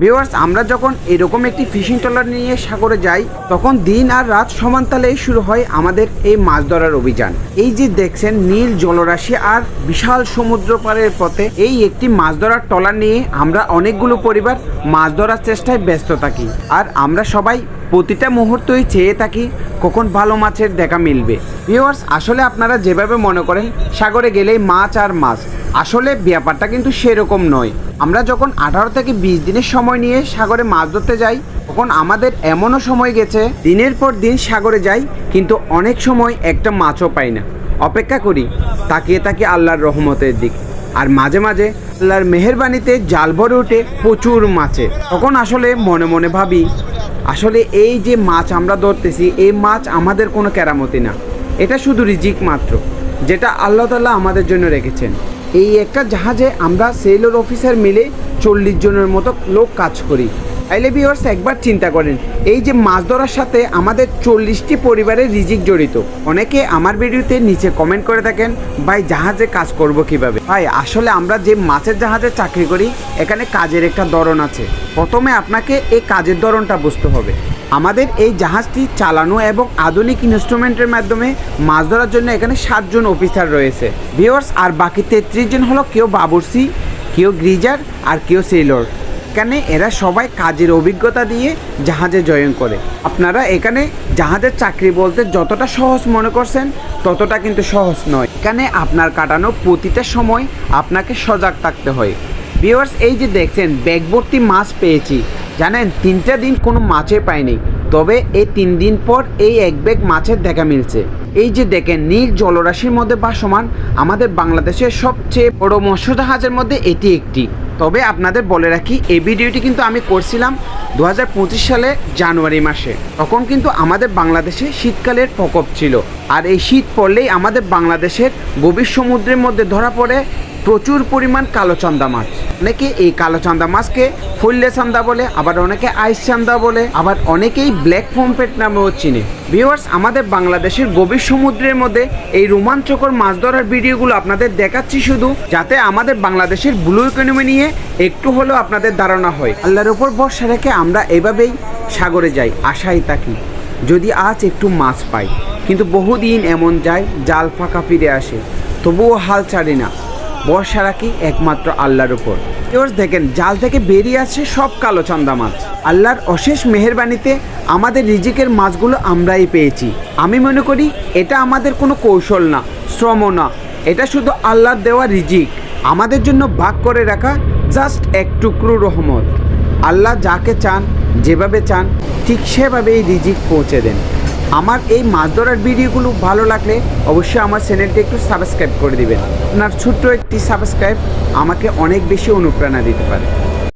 Viewers আমরা যখন এরকম একটি ফিশিং ট্রলার নিয়ে সাগরে যাই, তখন দিন আর রাত সমান শুরু হয় আমাদের এই মাছ ধরার অভিযান। এই যে দেখছেন, নীল জলরাশি আর বিশাল সমুদ্র পারের পথে এই একটি মাছ ধরার ট্রলার নিয়ে আমরা অনেকগুলো পরিবার মাছ ধরার চেষ্টায় ব্যস্ত থাকি। আর আমরা সবাই প্রতিটা মুহূর্তই চেয়ে থাকি কখন ভালো মাছের দেখা মিলবে। ভিউয়ার্স আসলে আপনারা যেভাবে মনে করেন, সাগরে গেলেই মাছ আর মাছ। আসলে ব্যাপারটা কিন্তু সেরকম নয়। আমরা যখন আঠারো থেকে বিশ দিনের সময় নিয়ে সাগরে মাছ ধরতে যাই, তখন আমাদের এমনও সময় গেছে, দিনের পর দিন সাগরে যাই, কিন্তু অনেক সময় একটা মাছও পাই না। অপেক্ষা করি, তাকিয়ে তাকি আল্লাহর রহমতের দিক। আর মাঝে মাঝে আল্লাহর মেহেরবানিতে জাল ভরে ওঠে প্রচুর মাছে। তখন আসলে মনে মনে ভাবি আসলে এই যে মাছ আমরা ধরতেছি, এই মাছ আমাদের কোনো কেরামতি না। এটা শুধু রিজিক মাত্র, যেটা আল্লাহ তাল্লাহ আমাদের জন্য রেখেছেন। এই একটা জাহাজে আমরা সেলর অফিসার মিলে চল্লিশ জনের মতো লোক কাজ করি। আইলে ভিওর্স একবার চিন্তা করেন, এই যে মাছ ধরার সাথে আমাদের চল্লিশটি পরিবারের রিজিক জড়িত। অনেকে আমার ভিডিওতে নিচে কমেন্ট করে থাকেন, ভাই, জাহাজে কাজ করব কীভাবে? ভাই, আসলে আমরা যে মাছের জাহাজে চাকরি করি, এখানে কাজের একটা ধরন আছে। প্রথমে আপনাকে এই কাজের ধরনটা বুঝতে হবে। আমাদের এই জাহাজটি চালানো এবং আধুনিক ইনস্ট্রুমেন্টের মাধ্যমে মাছ ধরার জন্য এখানে সাতজন অফিসার রয়েছে। ভিওর্স আর বাকি তেত্রিশ জন হলো কেউ বাবুরসি কেউ গ্রিজার আর কেউ সেলর এখানে এরা সবাই কাজের অভিজ্ঞতা দিয়ে জাহাজে জয়েন করে। আপনারা এখানে জাহাজের চাকরি বলতে যতটা সহজ মনে করছেন, ততটা কিন্তু সহজ নয়। এখানে আপনার কাটানো প্রতিটা সময় আপনাকে সজাগ থাকতে হয়। ভিওয়ার্স এই যে দেখছেন ব্যাগ ভর্তি মাছ পেয়েছি। জানেন, তিনটা দিন কোনো মাছে পাইনি। তবে এই তিন দিন পর এই এক ব্যাগ মাছের দেখা মিলছে। এই যে দেখেন, নীল জলরাশির মধ্যে ভাসমান আমাদের বাংলাদেশের সবচেয়ে বড় মৎস্য জাহাজের মধ্যে এটি একটি। তবে আপনাদের বলে রাখি, এই ভিডিওটি কিন্তু আমি করছিলাম দু সালে জানুয়ারি মাসে। তখন কিন্তু আমাদের বাংলাদেশে শীতকালের প্রকোপ ছিল। আর এই শীত পড়লেই আমাদের বাংলাদেশের গভীর সমুদ্রের মধ্যে ধরা পড়ে প্রচুর পরিমাণ কালো চান্দা মাছ। অনেকে এই কালো চান্দা মাছকে ফুললে চান্দা বলে, আবার অনেকে আইস চান্দা বলে, আবার অনেকেই ব্ল্যাক ফোমপেট নামেও চিনে। ভিউয়ার্স, আমাদের বাংলাদেশের গভীর সমুদ্রের মধ্যে এই রোমাঞ্চকর মাছ ধরার ভিডিওগুলো আপনাদের দেখাচ্ছি শুধু, যাতে আমাদের বাংলাদেশের ব্লু ইকোনমি নিয়ে একটু হলেও আপনাদের ধারণা হয়। আল্লাহর ওপর ভরসা রেখে আমরা এভাবেই সাগরে যাই আশায় থাকি। যদি আজ একটু মাছ পাই, কিন্তু বহুদিন এমন যায়, জাল ফাঁকা ফিরে আসে, তবুও হাল ছাড়ি না। বর্ষা রাখি একমাত্র আল্লাহর উপর। ভিউয়ার্স দেখেন, জাল থেকে বেরিয়ে আসছে সব কালো চান্দা মাছ। আল্লাহর অশেষ মেহেরবানিতে আমাদের রিজিকের মাছগুলো আমরাই পেয়েছি। আমি মনে করি, এটা আমাদের কোনো কৌশল না শ্রম না। এটা শুধু আল্লাহর দেওয়া রিজিক। আমাদের জন্য ভাগ করে রাখা জাস্ট এক টুকরো রহমত। আল্লাহ যাকে চান, যেভাবে চান, ঠিক সেভাবেই রিজিক পৌঁছে দেন। আমার এই মাছ ধরার ভিডিওগুলো ভালো লাগলে অবশ্যই আমার চ্যানেলটি একটু সাবস্ক্রাইব করে দিবেন। আপনার ছোট্ট একটি সাবস্ক্রাইব আমাকে অনেক বেশি অনুপ্রেরণা দিতে পারে।